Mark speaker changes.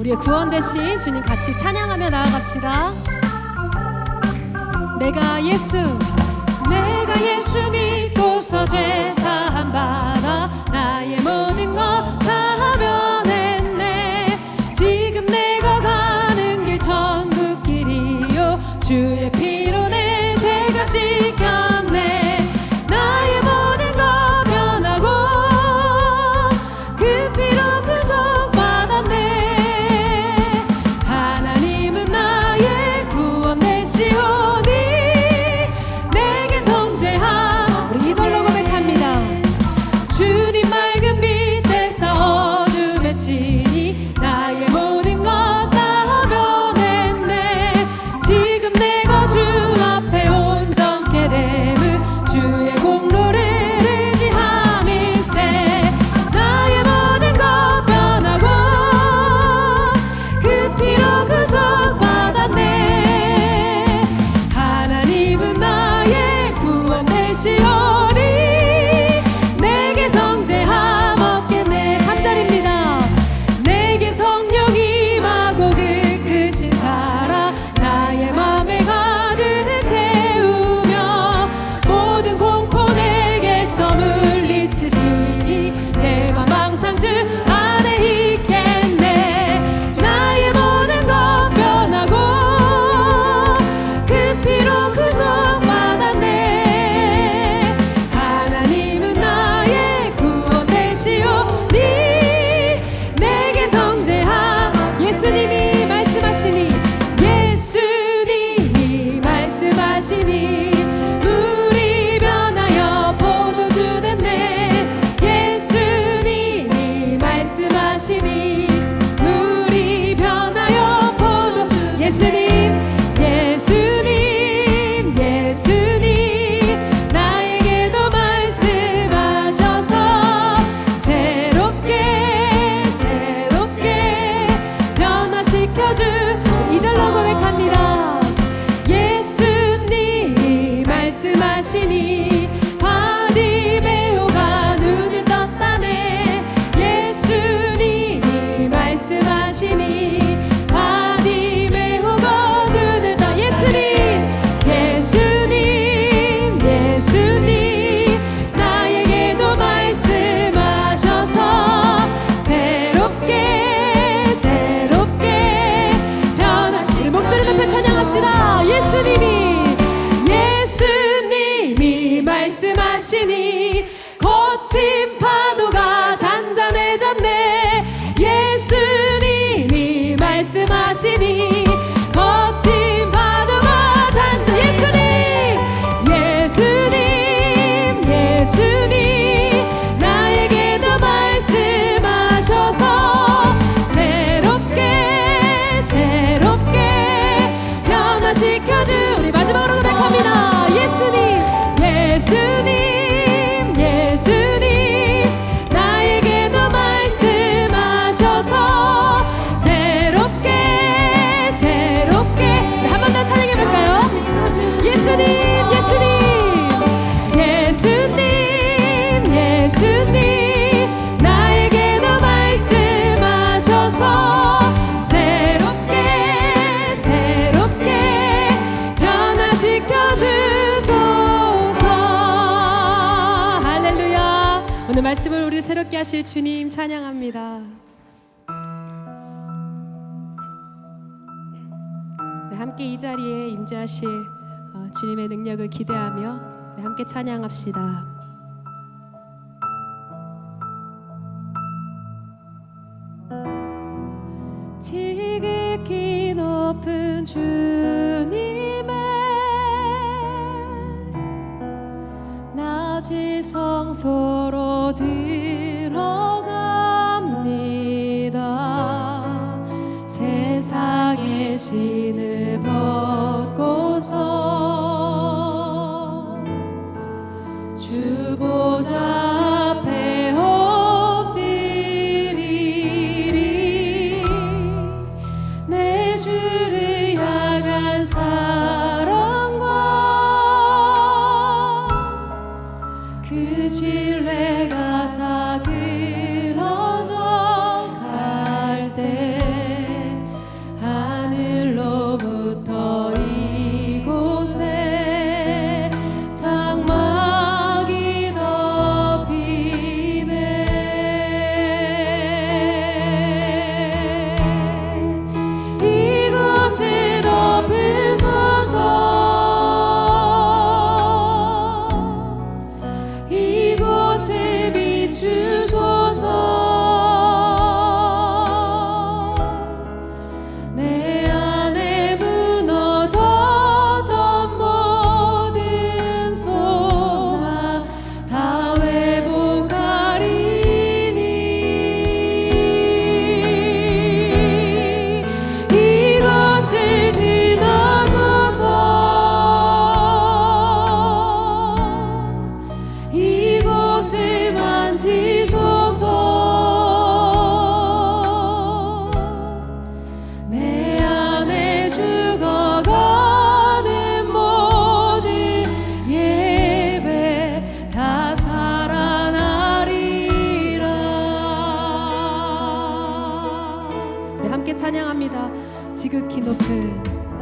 Speaker 1: 우리의 구원 대신 주님 같이 찬양하며 나아갑시다. 내가 예수, 내가 예수 믿고서 죄. seni. 오늘 말씀을 우리 새롭게 하실 주님 찬양합니다. 함께 이 자리에 임재하실 어, 주님의 능력을 기대하며 함께 찬양합시다. 지극히 높은 주 지성소로 들 지극히 높은